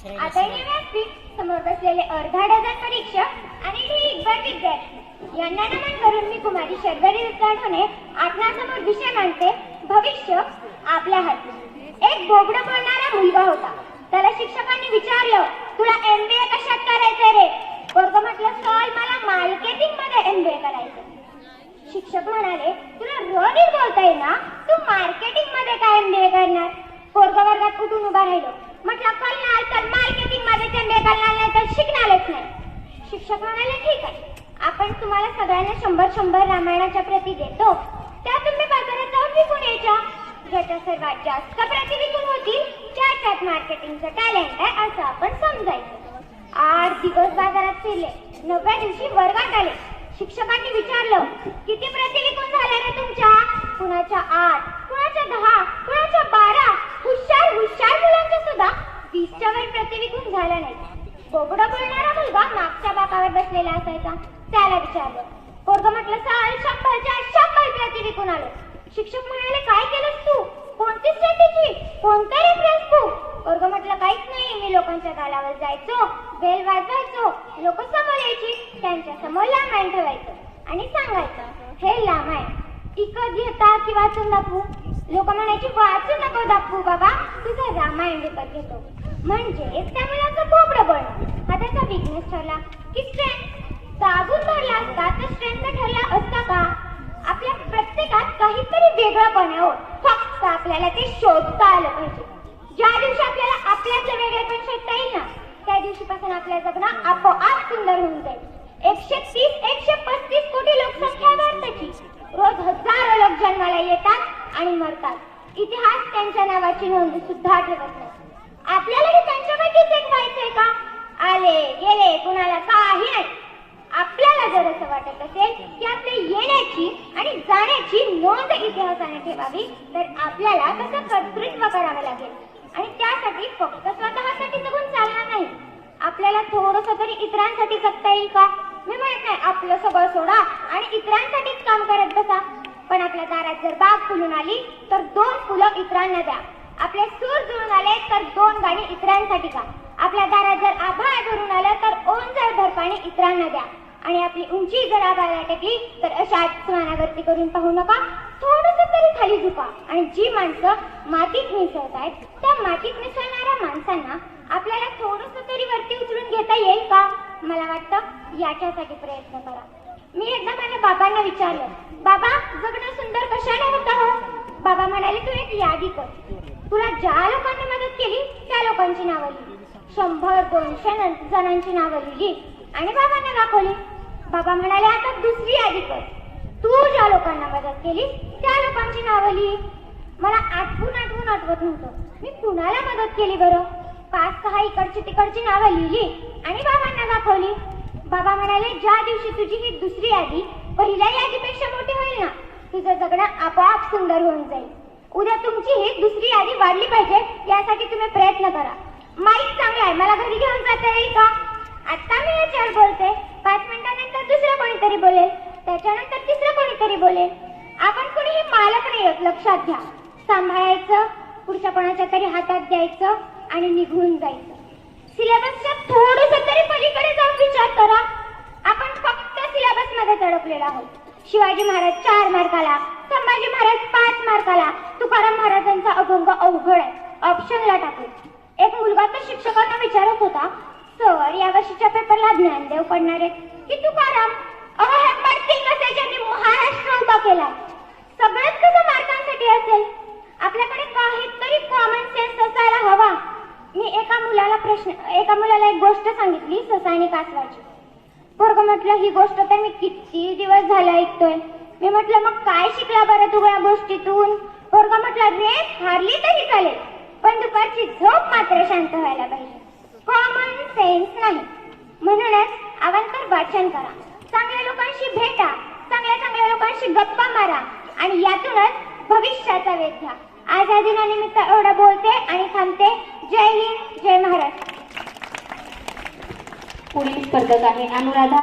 आदरणीय व्यासपीठ समोर बसलेले अर्धा डझन परीक्षक आणि ढीकभर विद्यार्थी. यांना नमन करून मी कुमारी शर्वरी होणे आपणासमोर विषय मांडते. भविष्य आपल्या हाती. एक बोबड बोलणारा मुलगा होता. त्याला शिक्षकांनी विचारलं तुला एमबीए कशात करायचंय रे? वर्ग म्हटलं सर मला मार्केटिंगमध्ये एमबीए करायचं शिक्षक म्हणाले तुला र नीट बोलता येईना तू मार्केटिंगमध्ये काय एमबीए करणार? पोरग वर्गात उठून उभा राहिलो. म्हटलं कळणार तर म्हणाले ठीक आहे. आपण तुम्हाला सगळ्यांना शंभर शंभर रामायणाच्या प्रती देतो. त्या तुम्ही बाजारात जाऊन विकून यायच्या. ज्याच्या सर्वात जास्त प्रती विकून होतील त्याच्यात मार्केटिंगचं टॅलेंट आहे असं आपण समजायचं. आठ दिवस बाजारात फिरले. नवव्या दिवशी वर्गात आले. शिक्षकांनी विचारलं किती प्रती विकून झाल्या रे तुमच्या? कुणाच्या आठ कुणाच्या दहा कुणाच्या बारा? हुशार हुशार मुलांच्या सुद्धा वीसच्या वर प्रती विकून झाल्या नाही बोबडा बोलणारा मुलगा मागच्या बाकावर बसलेला असायचा. त्याला विचारलं पोरग म्हटलं सर शंभरच्या शंभर प्रति विकून आलो. शिक्षक म्हणाले काय केलंस तू? कोणती स्ट्रॅटेजी कोणता रेफरन्स तू? पोरग म्हटलं काहीच नाही मी लोकांच्या गालावर जायचो बेल वाजवायचो लोक समोर यायची त्यांच्यासमोर रामायण ठेवायचं आणि सांगायचं हे रामायण इकत घेता की वाचून दाखवू? लोक म्हणायची वाचू नको दाखवू बाबा तुझं रामायण विकत घेतो. म्हणजे त्या मुलाचं कोबडं बोलणं हा त्याचा विकनेस ठरला की स्ट्रेंथ दाबून धरला असता तर स्ट्रेंथ ठरला असता का? आपल्या प्रत्येकात काहीतरी वेगळंपण आहे फक्त आपल्याला ते शोधता आलं पाहिजे. ज्या दिवशी आपल्याला आपल्यातलं वेगळेपण शोधता येईल ना त्या दिवशीपासून आपल्या जगणं आपोआप सुंदर होऊन जाईल. एकशे तीस एकशे पस्तीस कोटी लोकसंख्या भारताची. रोज हजारो लोक जन्माला येतात आणि मरतात. इतिहास त्यांच्या नावाची नोंद सुद्धा ठेवत नाही. आपल्यालाही त्यांच्यापैकीच एक व्हायचंय का? आले गेले कुणाला काही नाही. आपल्याला जर असं वाटत असेल की आपल्या येण्याची आणि जाण्याची नोंद इतिहासाने ठेवावी तर आपल्याला तसं कर्तृत्व करावं लागेल. आणि त्यासाठी फक्त स्वतःसाठी जगून चालणार नाही. आपल्याला थोडस तरी इतरांसाठी जगता येईल का? मी म्हणत नाही आपलं सगळं सोडा आणि इतरांसाठीच काम करत बसा. पण आपल्या दारात जर बाग फुलून आली तर दोन फुलं इतरांना द्या. आपले सूर जुळून आले तर दोन गाणी इतरांसाठी का आपल्या दारात जर आभाळ भरून आलं तर ओंजळ भर पाणी इतरांना द्या. आणि आपली उंची जर आभाळाला टेकली तर अशा स्नानावरती करून पाहू नका. थोडस तरी खाली झुका. आणि जी माणसं मातीत मिसळत आहेत त्या मातीत मिसळणाऱ्या माणसांना आपल्याला थोडस तरी वरती उचलून घेता येईल का? मला वाटतं याच्यासाठी प्रयत्न करा. मी एकदा माझ्या बाबांना विचारलं बाबा जगणं सुंदर कशाने होतं हो? बाबा म्हणाले तू एक यादी कर. तुला ज्या लोकांनी मदत केली त्या लोकांची नावं लिहिली शंभर दोनशे जणांची नावं लिहिली आणि बाबांना दाखवली. बाबा म्हणाले आता दुसरी यादी कर. तू ज्या लोकांना मदत केली त्या लोकांची नावं लिही. मला आठवून आठवून आठवत नव्हतं. मी कुणाला मदत केली बरं? पाच सहा इकडची तिकडची नावं लिहिली आणि बाबांना दाखवली. बाबा म्हणाले ज्या दिवशी तुझी ही दुसरी यादी पहिल्या यादीपेक्षा मोठी होईल ना तुझं जगणं आपोआप सुंदर होऊन जाईल. उद्या तुमची ही दुसरी यादी वाढली पाहिजे यासाठी तुम्ही प्रयत्न करा. माईक चांगला आहे मला घरी घेऊन जाता येईल का? आता मी याच्यावर बोलते पाच मिनिटानंतर दुसरं कोणीतरी बोलेल त्याच्यानंतर तिसरं कोणीतरी बोलेल. आपण कुणीही मालक नाही आहोत, लक्षात घ्या. सांभाळायचं पुढच्या कोणाच्या तरी हातात द्यायचं आणि निघून जायचं. सिलेबसच्या थोडस तरी पलीकडे जाऊन विचार करा. आपण फक्त सिलेबसमध्ये अडकलेलो आहोत. शिवाजी महाराज चार मार्काला संभाजी महाराज पाच मार्काला तुकाराम महाराजांचा अभंग अवघड आहे. ऑप्शनला टाकू. एक मुलगा तर शिक्षकांना विचारत होता सर या वर्षीच्या पेपरला ज्ञानदेव पडणार आहे की तुकाराम? अहो हे पडतील कसे ज्यांनी महाराष्ट्र उभा केला सगळंच कसं मार्कांसाठी असेल? आपल्याकडे काहीतरी कॉमन सेन्स असायला हवा. मी एका मुलाला प्रश्न एका मुलाला एक गोष्ट सांगितली ससाने कासवाची. पोरग म्हटलं ही गोष्ट तर मी किती दिवस झाला ऐकतोय. मी म्हटलं मग काय शिकला बरं तू या गोष्टीतून? पोरगा म्हटलं रेस हारली तरी चालेल पण दुपारची झोप मात्र शांत व्हायला पाहिजे. कॉमन सेन्स नाही. म्हणूनच अवांतर वाचन करा. चांगल्या लोकांशी भेटा चांगल्या चांगल्या लोकांशी गप्पा मारा आणि यातूनच भविष्याचा वेध घ्या. आज या दिनानिमित्त एवढं बोलते आणि थांबते. जय हिंद जय महाराष्ट्र. पुढील स्पर्धक आहे अनुराधा.